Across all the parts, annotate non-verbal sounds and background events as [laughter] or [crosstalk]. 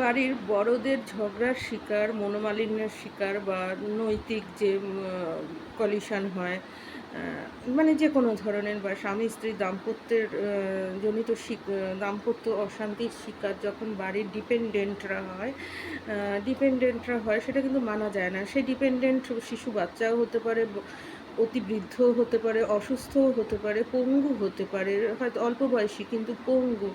বাড়ির বড়দের ঝগড়ার শিকার, মনোমালিন্যের শিকার বা নৈতিক যে কলিশন হয় মানে যে কোনো ধরনের বা স্বামী স্ত্রী দাম্পত্যের জনিত দাম্পত্য অশান্তির শিকার যখন বাড়ির ডিপেন্ডেন্টরা হয় ডিপেন্ডেন্টরা হয়, সেটা কিন্তু মানা যায় না। সেই ডিপেন্ডেন্ট শিশু বাচ্চাও হতে পারে ব- অতি বৃদ্ধও হতে পারে অসুস্থও হতে পারে, পঙ্গু হতে পারে, হয়তো অল্প বয়সী কিন্তু পঙ্গু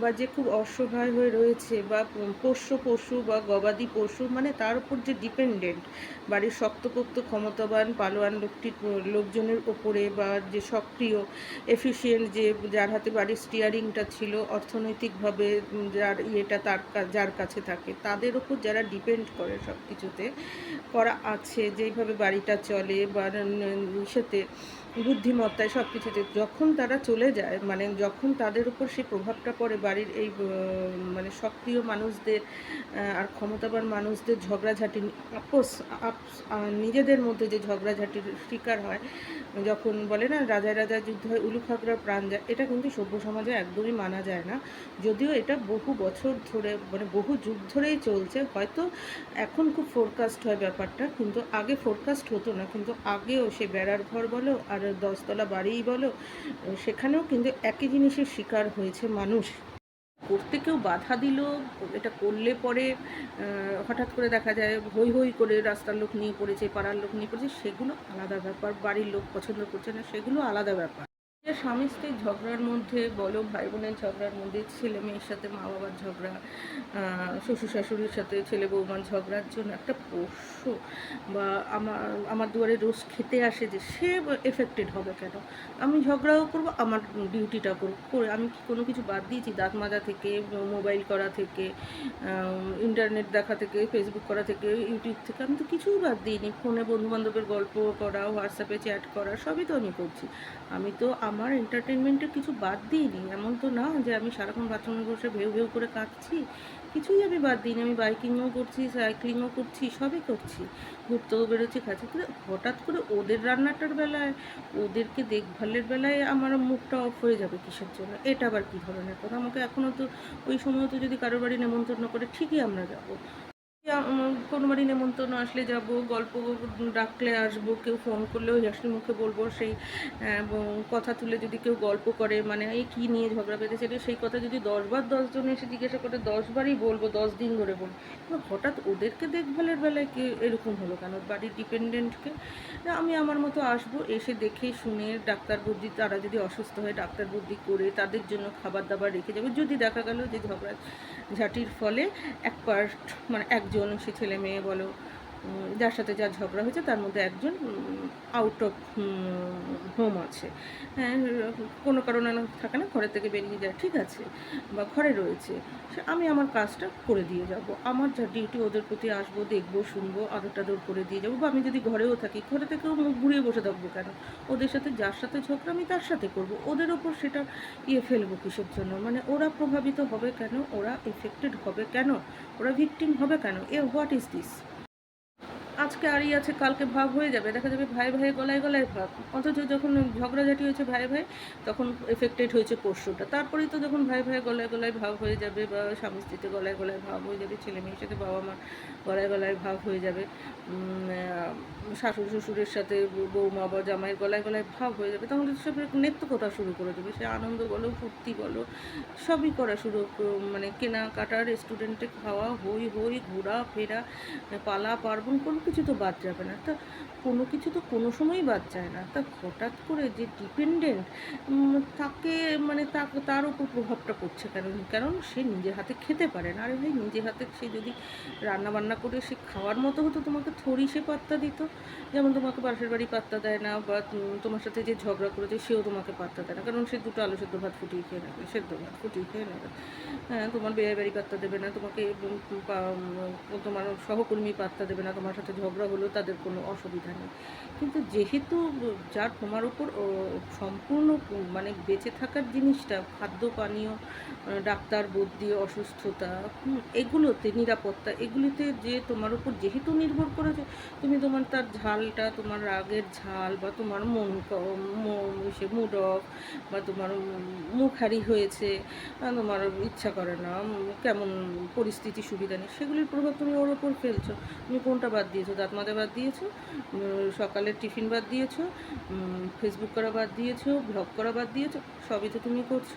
বা যে খুব অসহায় হয়ে রয়েছে বা পোষ্য পশু বা গবাদি পশু মানে তার উপর যে ডিপেন্ডেন্ট বাড়ির শক্তপোক্ত ক্ষমতাবান পালোয়ান লোকটির লোকজনের ওপরে বা যে সক্রিয় এফিসিয়েন্ট যে যার হাতে বাড়ির স্টিয়ারিংটা ছিল, অর্থনৈতিকভাবে যার ইয়েটা তার যার কাছে থাকে, তাদের ওপর যারা ডিপেন্ড করে সব কিছুতে করা আছে, যেইভাবে বাড়িটা চলে বা ইসেতে বুদ্ধিমত্তায় সব কিছুতে যখন তারা চলে যায় মানে যখন তাদের উপর সেই প্রভাবটা পড়ে বাড়ির এই মানে সক্রিয় মানুষদের আর ক্ষমতাবান মানুষদের ঝগড়াঝাটি আপোষ আপ- আহ, নিজেদের মধ্যে যে ঝগড়াঝাটির শিকার হয় যখন বলে না রাজায় রাজা যুদ্ধ হয় উলু খাগড়া প্রাণ যায় এটা কিন্তু সভ্য সমাজে একদমই মানা যায় না। যদিও এটা বহু বছর ধরে মানে বহু যুগ ধরেই চলছে হয়তো এখন খুব ফোরকাস্ট হয় ব্যাপারটা কিন্তু আগে ফোরকাস্ট হতো না কিন্তু আগেও সে বেড়ার ঘর বলো আর দশতলা বাড়িই বলো, সেখানেও কিন্তু একই জিনিসের শিকার হয়েছে মানুষ। করতে কেউ বাধা দিল, এটা করলে পরে হঠাৎ করে দেখা যায় হই হই করে রাস্তার লোক নিয়ে পড়েছে, পাড়ার লোক নিয়ে পড়েছে, সেগুলো আলাদা ব্যাপার, বাড়ির লোক পছন্দ করছে না, সেগুলো আলাদা ব্যাপার। স্বামী স্ত্রীর ঝগড়ার মধ্যে বলো ভাই বোনের ঝগড়ার মধ্যে ছেলে মেয়ের সাথে মা বাবার ঝগড়া শ্বশুর শাশুড়ির সাথে ছেলে বৌমার ঝগড়ার জন্য একটা পোষ্য বা আমার আমার দুয়ারে রোজ খেতে আসে যে সে এফেক্টেড হবে কেন? আমি ঝগড়াও করব, আমার ডিউটিটা করব। করে আমি কি কোনো কিছু বাদ দিয়েছি? দাঁত মাজা থেকে মোবাইল করা থেকে ইন্টারনেট দেখা থেকে ফেসবুক করা থেকে ইউটিউব থেকে আমি তো কিছুই বাদ দিইনি। ফোনে বন্ধুবান্ধবের গল্প করা হোয়াটসঅ্যাপে চ্যাট করা, সবই তো আমি করছি। আমি তো আমার এন্টারটেনমেন্টের কিছু বাদ দিইনি। এমন তো না যে আমি সারাক্ষণ বাথরুমে বসে ভেউ ভেউ করে কাঁদছি। কিছুই আমি বাদ দিইনি। আমি বাইকিংও করছি সাইক্লিংও করছি, সবই করছি। ঘুরতেও বেরোচ্ছি, খাচ্ছি। কিন্তু হঠাৎ করে ওদের রান্নাটার বেলায়, ওদেরকে দেখভালের বেলায় আমার মুখটা অফ হয়ে যাবে কিসের জন্য? এটা আবার কী ধরনের কথা? আমাকে এখনও তো ওই সময় তো যদি কারোর বাড়ি নেমন্তন্ন করে ঠিকই আমরা যাব। উম, কোনো বাড়ি নেমন্তন্ন আসলে যাব গল্প ডাকলে আসব কেউ ফোন করলেও হাসি মুখে বলব সেই কথা তুলে যদি কেউ গল্প করে মানে এই কী নিয়ে ঝগড়া রে, সেই কথা যদি দশবার দশজন এসে জিজ্ঞাসা করে দশবারই বলব দশ দিন ধরে বলব। হঠাৎ ওদেরকে দেখভালের বেলায় কি এরকম হলো কেন? বাড়ির ডিপেন্ডেন্টকে আমি আমার মতো আসব এসে দেখে শুনে ডাক্তার বুদ্ধি তারা যদি অসুস্থ হয় ডাক্তার বুদ্ধি করে তাদের জন্য খাবার দাবার রেখে যাবে। যদি দেখা গেল যে ঝগড়া ঝাঁটির ফলে এক পার্ট মানে একজন সে ছেলে মেয়ে বলো যার সাথে যা ঝগড়া হয়েছে, তার মধ্যে একজন আউট অফ হোম আছে। হ্যাঁ কোনো কারণে থাকে না, ঘরের থেকে বেরিয়ে যায়, ঠিক আছে, বা ঘরে রয়েছে। আমি আমার কাজটা করে দিয়ে যাব। আমার যা ডিউটি ওদের প্রতি আসব, দেখব, শুনব আদর টাদর করে দিয়ে যাব। বা আমি যদি ঘরেও থাকি, ঘরে থেকেও মুখ ঘুরিয়ে বসে থাকব কেন? ওদের সাথে, যার সাথে ঝগড়া, আমি তার সাথে করব। ওদের ওপর সেটা ইয়ে ফেলব কিসের জন্য? মানে ওরা প্রভাবিত হবে কেন? ওরা এফেক্টেড হবে কেন? ওরা ভিকটিম হবে কেন? এ হোয়াট ইজ দিস আজকে আরই আছে, কালকে ভাগ হয়ে যাবে। দেখা যাবে ভাই ভাই গলায় গলায় ভাগ। অথচ যখন ঝগড়াঝাটি হয়েছে ভাই ভাই, তখন এফেক্টেড হয়েছে পরশুটা তারপরেই তো যখন ভাই ভাই গলায় গলায় ভাব হয়ে যাবে বা স্বামী স্ত্রীতে গলায় গলায় ভাব হয়ে যাবে ছেলে মেয়ের সাথে বাবা মা গলায় গলায় ভাব হয়ে যাবে শাশুড় শ্বশুরের সাথে বৌমা বা জামাইয়ের গলায় গলায় ভাব হয়ে যাবে, তখন সব নৃত্য কথা শুরু করে দেবে। সে আনন্দ বলো, ফুর্তি বলো, সবই করা শুরু মানে কেনাকাটা রেস্টুরেন্টে খাওয়া, হই হই, ঘোরা, ফেরা, পালা, পার্বণ, কোনো কিছু তো বাদ যাবে না। তা কোনো কিছু তো কোনো সময়ই বাদ যায় না। তা হঠাৎ করে যে ডিপেন্ডেন্ট তাকে মানে তার উপর প্রভাবটা পড়ছে কারণ কারণ সে নিজের হাতে খেতে পারে না। আরে ভাই, নিজের হাতে সে যদি রান্না বান্না করে, সে খাওয়ার মতো হতো, তোমাকে থরি সে পাত্তা দিত। যেমন তোমাকে পাশের বাড়ি পাত্তা দেয় না, বা তোমার সাথে যে ঝগড়া করেছে, সেও তোমাকে পাত্তা দেয় না। কারণ সে দুটো আলু সেদ্ধ ভাত ফুটিয়ে খেয়ে নেবে, সেদ্ধ ভাত ফুটিয়ে খেয়ে নেবে। হ্যাঁ তোমার বিয়ে বাড়ি পাত্তা দেবে না, তোমাকে তোমার সহকর্মী পাত্তা দেবে না, তোমার সাথে ঝগড়া হলেও তাদের কোনো অসুবিধা নেই। কিন্তু যেহেতু যার তোমার উপর সম্পূর্ণ মানে বেঁচে থাকার জিনিসটা, খাদ্য, পানীয় ডাক্তার বদ্যি অসুস্থতা এগুলোতে, নিরাপত্তা, এগুলিতে যে তোমার উপর যেহেতু নির্ভর করেছে, তুমি তোমার তার কথার ঝালটা, তোমার রাগের ঝাল বা তোমার মন সে মুড অফ বা তোমার মুখারি হয়েছে তোমার ইচ্ছা করে না কেমন পরিস্থিতি সুবিধা নেই, সেগুলির প্রভাব তুমি ওর ওপর ফেলছো। তুমি কোনটা বাদ দিয়েছ? দাঁত মাজা বাদ দিয়েছ? সকালের টিফিন বাদ দিয়েছ? ফেসবুক করা বাদ দিয়েছ? ব্লগ করা বাদ দিয়েছ? সবই তো তুমি করছ।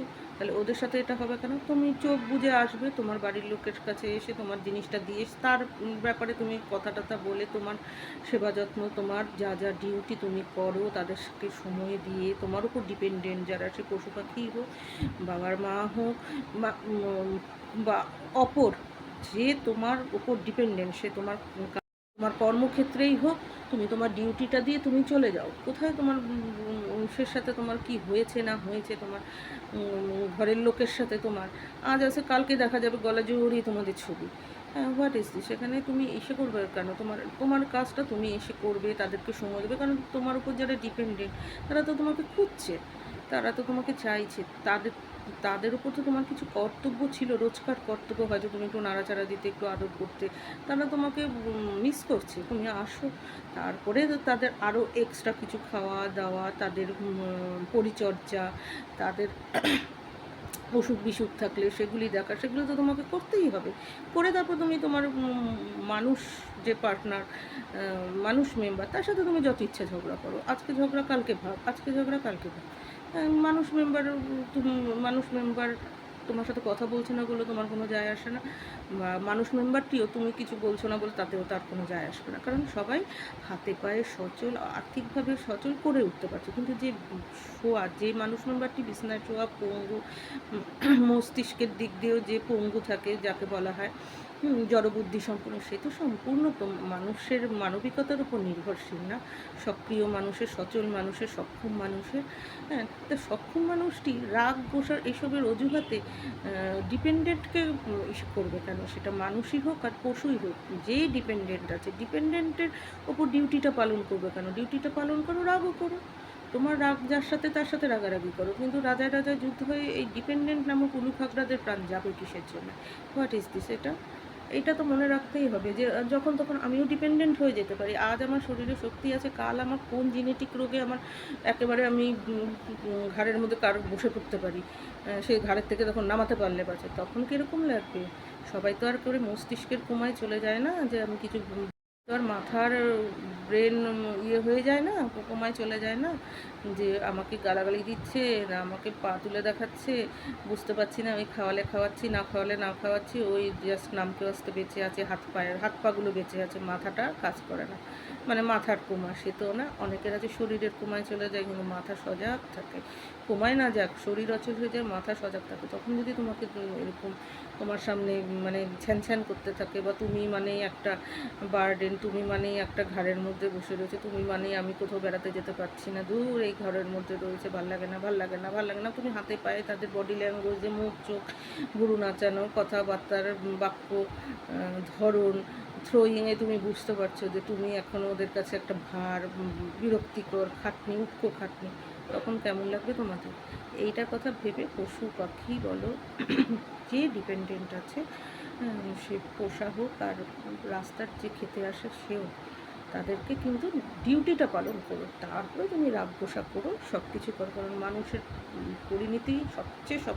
তাহলে ওদের সাথে এটা হবে কেন? তুমি চোখ বুঝে আসবে, তোমার বাড়ির লোকের কাছে এসে তোমার জিনিসটা দিয়ে তার ব্যাপারে তুমি কথা টথা বলে তোমার সেবা যত্ন, তোমার যা যা ডিউটি তুমি করো, তাদেরকে সময় দিয়ে তোমার উপর ডিপেন্ডেন্ট যারা সে পশু পাখি হোক, বাবার মা হোক, বা অপর, যে তোমার উপর ডিপেন্ডেন্ট সে তোমার তোমার কর্মক্ষেত্রেই হোক, তুমি তোমার ডিউটিটা দিয়ে তুমি চলে যাও। কোথায় তোমার সে সাথে তোমার কি হয়েছে না হয়েছে তোমার ঘরের লোকের সাথে তোমার? আজ আছে, কালকে দেখা যাবে, গলা জড়িয়ে তোমাদের ছবি। হ্যাঁ হোয়াট ইজ দিস সেখানে তুমি এসে করবে কেন? তোমার তোমার কাজটা তুমি এসে করবে, তাদেরকে সময় দেবে, কারণ তোমার উপর যারা ডিপেন্ডেন্ট তারা তো তোমাকে খুঁজছে। তারা তো তোমাকে চাইছে, তাদের তাদের উপর তো তোমার কিছু কর্তব্য ছিল, রোজকার কর্তব্য হয়তো তুমি একটু নাড়াচাড়া দিতে, একটু আদর করতে, তারা তোমাকে মিস করছে। তুমি আসো, তারপরে তাদের আরও এক্সট্রা কিছু খাওয়া দাওয়া, তাদের পরিচর্যা, তাদের [clears throat] অসুখ বিসুখ থাকলে সেগুলি দেখা, সেগুলো তো তোমাকে করতেই হবে। করে তারপর তুমি তোমার মানুষ যে পার্টনার মানুষ মেম্বার তার সাথে তুমি যত ইচ্ছা ঝগড়া করো। আজকে ঝগড়া, কালকে ভাব আজকে ঝগড়া, কালকে ভাব মানুষ মেম্বার তুমি মানুষ মেম্বার তোমার সাথে কথা বলছে না বলে তোমার কোনো যায় আসে না। বা মানুষ মেম্বারটিও তুমি কিছু বলছো না বলে তাতেও তার কোনো যায় আসবে না। কারণ সবাই হাতে পায়ে সচল, আর্থিকভাবে সচল করে উঠতে পারছে। কিন্তু যে শোয়া, যে মানুষ মেম্বারটি বিছনায় শোয়া, পঙ্গু, মস্তিষ্কের দিক দিয়েও যে পঙ্গু থাকে, যাকে বলা হয় জড়বুদ্ধি সম্পূর্ণ। সে তো সম্পূর্ণ মানুষের মানবিকতার উপর নির্ভরশীল না। সক্রিয় মানুষের, সচল মানুষের, সক্ষম মানুষের হ্যাঁ তা সক্ষম মানুষটি রাগ, গোসার এসবের অজুহাতে ডিপেন্ডেন্টকে করবে কেন? সেটা মানুষই হোক আর পশুই হোক, যে ডিপেন্ডেন্ট আছে, ডিপেন্ডেন্টের ওপর ডিউটিটা পালন করবে কেন? ডিউটিটা পালন করো, রাগও করো। তোমার রাগ যার সাথে তার সাথে রাগারাগি করো। কিন্তু রাজায় রাজায় যুদ্ধ হয়ে এই ডিপেন্ডেন্ট নামক উলুখাগড়াদের প্রাণ যাবে কিসের জন্য? হোয়াট ইজ দিস এটা? এটা তো মনে রাখতেই হবে যে যখন তখন আমিও ডিপেন্ডেন্ট হয়ে যেতে পারি। আজ আমার শরীরে শক্তি আছে, কাল আমার কোন জেনেটিক রোগে আমার একেবারে আমি ঘাড়ের মধ্যে কার বসে পড়তে পারি। সেই ঘাড়ের থেকে তখন নামাতে পারলে বাঁচে, তখন কীরকম লাগবে? সবাই তো আর করে মস্তিষ্কের কোমায় চলে যায় না যে, আমি কিছু উম, তো আর মাথার ব্রেন ইয়ে হয়ে যায় না কোকোমায় চলে যায় না যে আমাকে গালাগালি দিচ্ছে না আমাকে পা তুলে দেখাচ্ছে বুঝতে পারছি না ওই খাওয়ালে খাওয়াচ্ছি না খাওয়ালে না খাওয়াচ্ছি ওই জাস্ট নামকে আসতে বেঁচে আছে হাত পায়ের হাত পাগুলো বেঁচে আছে মাথাটা কাজ করে না। মানে মাথার কোমা সে তো না, অনেকের আছে শরীরের কোমায় চলে যায়, কিন্তু মাথা সজাগ থাকে। কোমায় না যাক, শরীর অচল হয়ে যায়, মাথা সজাগ থাকে। তখন যদি তোমাকে এরকম তোমার সামনে মানে ছ্যান করতে থাকে, বা তুমি মানেই একটা বার্ডেন তুমি মানেই একটা ঘাড়ের মধ্যে বসে রয়েছে, তুমি মানেই আমি কোথাও বেড়াতে যেতে পারছি না, দূর এই ঘরের মধ্যে রয়েছে, ভালো লাগে না, ভালো লাগে না, ভালো লাগে না, তুমি হাতে পায়ে তাদের বডি ল্যাঙ্গুয়েজে মুখ, চোখ গুরু নাচানো, কথাবার্তার বাক্য ধরন থ্রোয়িংয়ে তুমি বুঝতে পারছ যে তুমি এখন ওদের কাছে একটা ভার বিরক্তিকর খাটনি, উটকো খাটনি। তখন কেমন লাগবে তোমাদের? এইটার কথা ভেবে পশু পাখি বলো, [coughs] যে ডিপেন্ডেন্ট আছে সে পোষা হোক আর রাস্তার যে খেতে আসে সেও। তাদেরকে কিন্তু ডিউটিটা পালন করো। তারপরে তুমি রাগ পোষা করো সব কিছু করো। কারণ মানুষের পরিণতি সবচেয়ে সব,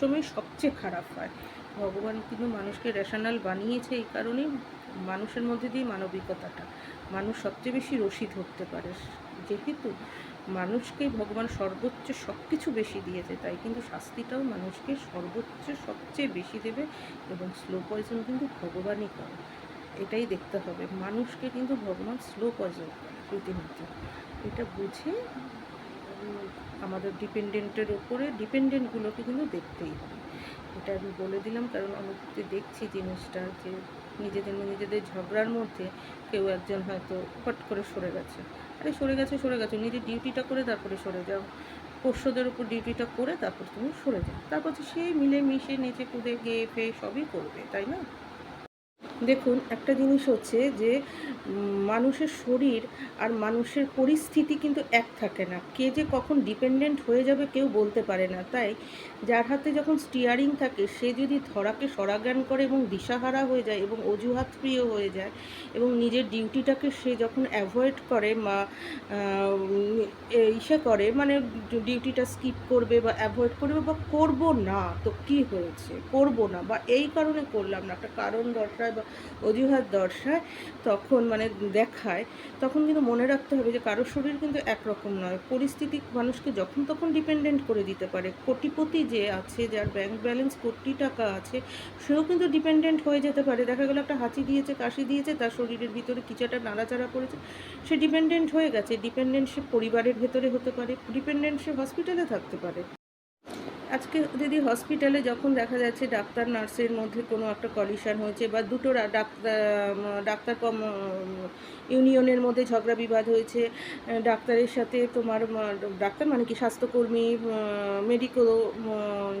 সময় সবচেয়ে খারাপ হয়। ভগবান কিন্তু মানুষকে রেশনাল বানিয়েছে এই কারণেই। মানুষের মধ্যে দিয়ে মানবিকতাটা। মানুষ সবচেয়ে বেশি রসিদ ধরতে পারে। যেহেতু মানুষকে ভগবান সর্বোচ্চ সব কিছু বেশি দিয়েছে, তাই কিন্তু শাস্তিটাও মানুষকে সর্বোচ্চ সবচেয়ে বেশি দেবে এবং স্লো পয়জন কিন্তু ভগবানই করে। এটাই দেখতে হবে। মানুষকে কিন্তু ভগবান স্লো পয়জন করে এটা বুঝে আমাদের ডিপেন্ডেন্টের ওপরে ডিপেন্ডেন্টগুলোকে কিন্তু দেখতেই হবে। এটা আমি বলে দিলাম কারণ অনুভূতি দেখছি জিনিসটা যে নিজেদের নিজেদের ঝগড়ার মধ্যে কেউ একজন হয়তো হট করে সরে গেছে। আরে সরে গেছে সরে গেছে, নিজের ডিউটিটা করে তারপরে সরে যাও। পোষ্যদের উপর ডিউটিটা করে তারপর তুমি সরে যাও। তারপর তো সে মিলে মিশে নেচে কুদে গেয়ে ফেয়ে সবই করবে, তাই না? দেখুন, একটা জিনিস হচ্ছে যে মানুষের শরীর আর মানুষের পরিস্থিতি কিন্তু এক থাকে না। কে যে কখন ডিপেন্ডেন্ট হয়ে যাবে কেউ বলতে পারে না। তাই যার হাতে যখন স্টিয়ারিং থাকে, সে যদি ধরাকে সরাজ্ঞান করে এবং দিশাহারা হয়ে যায় এবং অজুহাত প্রিয় হয়ে যায় এবং নিজের ডিউটিটাকে সে যখন অ্যাভয়েড করে বা ইসে করে মানে ডিউটিটা স্কিপ করবে বা অ্যাভয়েড করবে বা করব না, তো কি হয়েছে? করব না বা এই কারণে করলাম না। একটা কারণ দরকার বা অজুহাত দর্শায়, তখন মানে দেখায়, তখন কিন্তু মনে রাখতে হবে যে কারোর শরীর কিন্তু একরকম নয়। পরিস্থিতি মানুষকে যখন তখন ডিপেন্ডেন্ট করে দিতে পারে। কোটিপতি যে আছে, যার ব্যাংক ব্যালেন্স কোটি টাকা আছে, সেও কিন্তু ডিপেন্ডেন্ট হয়ে যেতে পারে। দেখা গেলো একটা হাঁচি দিয়েছে, কাশি দিয়েছে, তার শরীরের ভিতরে কিছু একটা নাড়াচাড়া করেছে, সে ডিপেন্ডেন্ট হয়ে গেছে। ডিপেন্ডেন্ট সে পরিবারের ভেতরে হতে পারে ডিপেন্ডেন্ট সে হসপিটালে থাকতে পারে। আজকে যদি হসপিটালে যখন দেখা যাচ্ছে ডাক্তার, নার্সের মধ্যে কোনো একটা কলিশন হয়েছে বা দুটো ডাক্তার ডাক্তার কম ইউনিয়নের মধ্যে ঝগড়া বিবাদ হয়েছে ডাক্তারের সাথে তোমার ডাক্তার মানে কি স্বাস্থ্যকর্মী মেডিকো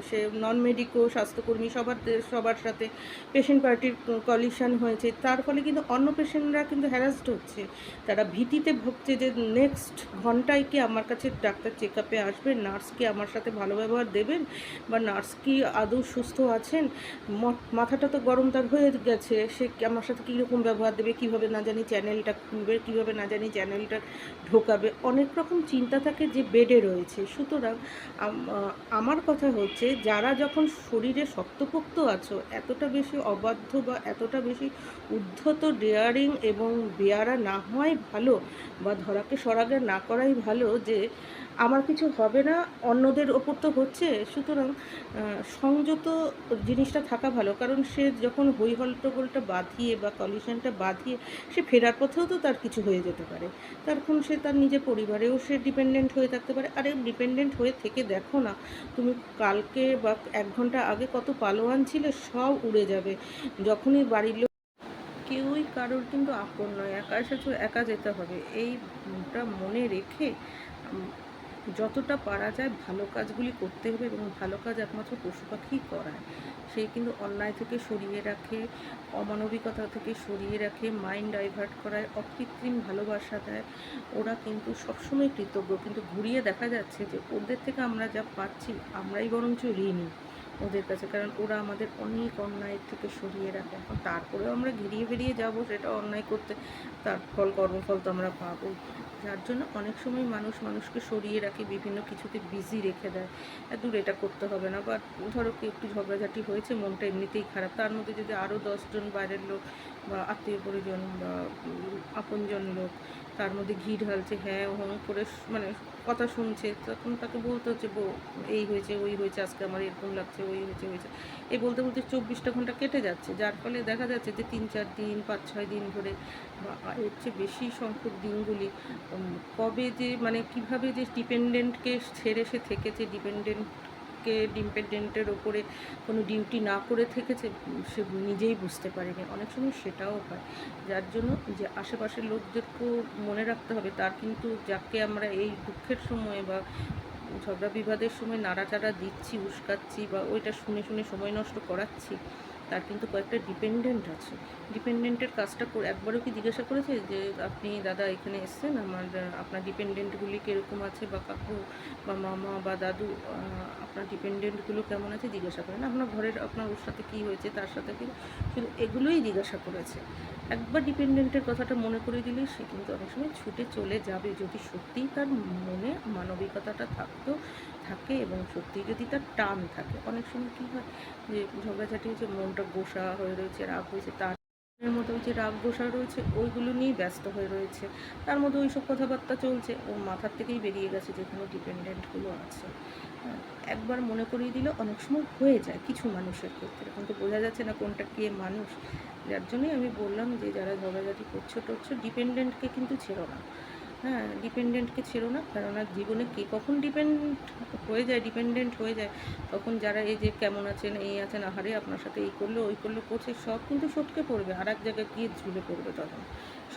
সে নন মেডিকো স্বাস্থ্যকর্মী সবার সবার সাথে পেশেন্ট পার্টির কলিশন হয়েছে। তার ফলে কিন্তু অন্য পেশেন্টরা কিন্তু হ্যারাসড হচ্ছে। তারা ভীতিতে ভুগছে যে নেক্সট ঘন্টায় কি আমার কাছে ডাক্তার চেক আপে আসবে নার্স কি আমার সাথে ভালো ব্যবহার দেবেন বা নার্স কি আদৌ সুস্থ আছেন? মাথাটা তো গরম তার হয়ে গেছে। সে আমার সাথে কীরকম ব্যবহার দেবে? কীভাবে না জানি চ্যানেলটা খুলবে, কীভাবে না জানি চ্যানেলটা ঢোকাবে? অনেক রকম চিন্তা থাকে যে বেডে রয়েছে। সুতরাং আমার কথা হচ্ছে, যারা যখন শরীরে শক্তপোক্ত আছো, এতটা বেশি অবাধ্য বা এতটা বেশি উদ্ধত ডেয়ারিং এবং বেয়ারা না হওয়াই ভালো বা ধরাকে সরাগে না করাই ভালো যে আমার কিছু হবে না, অন্যদের ওপর তো হচ্ছে। সুতরাং সংযত জিনিসটা থাকা ভালো। কারণ সে যখন হই হল্টগোলটা বাঁধিয়ে বা কলিশনটা বাঁধিয়ে সে ফেরার পথেও তো তার কিছু হয়ে যেতে পারে। তখন সে তার নিজের পরিবারেও সে ডিপেন্ডেন্ট হয়ে থাকতে পারে। আরে ডিপেন্ডেন্ট হয়ে থেকে দেখো না, তুমি কালকে বা এক ঘণ্টা আগে কত পালোয়ান ছিলে, সব উড়ে যাবে। যখনই বাড়ির লোক কেউই কারোর কিন্তু আপন নয়, একা এসেছ, একা যেতে হবে। এইটা মনে রেখে যতটা পারা যায় ভালো কাজগুলি করতে হবে এবং ভালো কাজ একমাত্র পশু পাখিই করায়। সে কিন্তু অন্যায় থেকে সরিয়ে রাখে, অমানবিকতা থেকে সরিয়ে রাখে মাইন্ড ডাইভার্ট করায়, অকৃত্রিম ভালোবাসা দেয়। ওরা কিন্তু সবসময় কৃতজ্ঞ। কিন্তু ঘুরিয়ে দেখা যাচ্ছে যে ওদের থেকে আমরা যা পাচ্ছি আমরাই বরঞ্চ ঋণী ওদের কাছে। কারণ ওরা আমাদের অনেক অন্যায় থেকে সরিয়ে রাখে। এখন তারপরেও আমরা ঘিরিয়ে বেরিয়ে যাব সেটা অন্যায় করতে, তার ফল কর্মফল তো আমরা পাবো যার জন্য অনেক সময় মানুষ মানুষকে সরিয়ে রাখে বিভিন্ন কিছুতে বিজি রেখে দেয়। "এ, দূর এটা করতে হবে না। বা ধরো একটু ঝগড়াঝাটি হয়েছে মনটা এমনিতেই খারাপ। তার মধ্যে যদি আরও দশজন বাইরের লোক বা আত্মীয় পরিজন বা আপনজন লোক তার মধ্যে ঘি ঢালছে হ্যাঁ হং করে মানে কথা শুনছে। তখন তাকে বলতে হচ্ছে, বউ, এই হয়েছে, ওই হয়েছে, আজকে আমার এরকম লাগছে, ওই হয়েছে হয়েছে। এই বলতে বলতে চব্বিশটা ঘণ্টা কেটে যাচ্ছে, যার ফলে দেখা যাচ্ছে যে তিন, চার দিন, পাঁচ, ছয় দিন ধরে বা এর চেয়ে বেশি সংখ্যক দিনগুলি কবে যে মানে কীভাবে যে ডিপেন্ডেন্টকে ছেড়ে সে থেকেছে ডিপেন্ডেন্টকে ডিম্পেন্ডেন্টের ওপরে কোনো ডিউটি না করে থেকেছে, সে নিজেই বুঝতে পারেনি। অনেক সময় সেটাও হয়। যার জন্য যে আশেপাশের লোকদেরকেও মনে রাখতে হবে, তার কিন্তু যাকে আমরা এই দুঃখের সময় বা ঝগড়া বিবাদের সময় নাড়াচাড়া দিচ্ছি, উস্কাচ্ছি বা ওইটা শুনে শুনে সময় নষ্ট করাচ্ছি তার কিন্তু কয়েকটা ডিপেন্ডেন্ট আছে। ডিপেন্ডেন্টের কাজটা একবারও কি জিজ্ঞাসা করেছে যে আপনি দাদা এখানে এসছেন? আমার আপনার ডিপেন্ডেন্টগুলি কীরকম আছে বা কাকু বা মামা বা দাদু আপনার ডিপেন্ডেন্টগুলো কেমন আছে জিজ্ঞাসা করেন আপনার ঘরের, আপনার ওর সাথে কী হয়েছে, তার সাথে কি? শুধু এগুলোই জিজ্ঞাসা করেছে। একবার ডিপেন্ডেন্টের কথাটা মনে করে দিলেই সে কিন্তু অনেক সময় ছুটে চলে যাবে। যদি সত্যিই তার মনে মানবিকতাটা থাকতো, থাকে এবং সত্যিই যদি তার টান থাকে। অনেক সময় কী হয় যে ঝগড়াঝাটি হয়েছে মনটা গোসা হয়ে রয়েছে, রাগ হয়েছে, তার এর মধ্যে ওই যে রাগ গোসা রয়েছে, ওইগুলো নিয়েই ব্যস্ত হয়ে রয়েছে। তার মধ্যে ওইসব কথাবার্তা চলছে ওর মাথার থেকেই বেরিয়ে গেছে যেখানে ডিপেন্ডেন্টগুলো আছে। একবার মনে করিয়ে দিলে অনেক সময় হয়ে যায় কিছু মানুষের ক্ষেত্রে। কিন্তু বোঝা যাচ্ছে না কোনটা কে মানুষ। যার জন্যই আমি বললাম যে, যারা ঝগড়াঝাটি করছ টরছো ডিপেন্ডেন্টকে কিন্তু ছেড়ো না। হ্যাঁ ডিপেন্ডেন্টকে ছেড়ো না। কেননা জীবনে কে কখন ডিপেন্ড হয়ে যায় ডিপেন্ডেন্ট হয়ে যায়, তখন যারা এই যে কেমন আছেন, এই আছেন, আহারে আপনার সাথে এই করল, ওই করল, করছে, সব কিন্তু সটকে পড়বে। আর এক জায়গায় গিয়ে ঝুলে পড়বে তখন।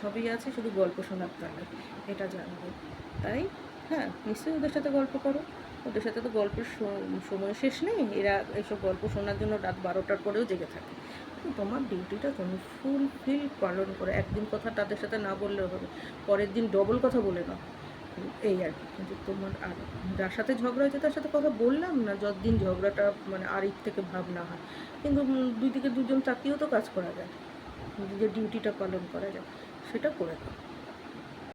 সবই আছে, শুধু গল্প শোনার তাহলে এটা জানবে। তাই? হ্যাঁ নিশ্চয়ই ওদের সাথে গল্প করো। ওদের সাথে তো গল্পের সময় শেষ নেই। এরা এইসব গল্প শোনার জন্য রাত বারোটার পরেও জেগে থাকে। তোমার ডিউটিটা তুমি ফুলফিল পালন করে। একদিন কথা তাদের সাথে না বললেও হবে। পরের দিন ডবল কথা বলে নাও। এই আর কি। কিন্তু তোমার আর যার সাথে ঝগড়া হয়েছে তার সাথে কথা বললাম না। যতদিন ঝগড়াটা মানে আরেক থেকে ভাব না হয়। কিন্তু দুই দিকে দুজন তাকিয়েও তো কাজ করা যায়। নিজের ডিউটিটা পালন করা যায়, সেটা করে দাও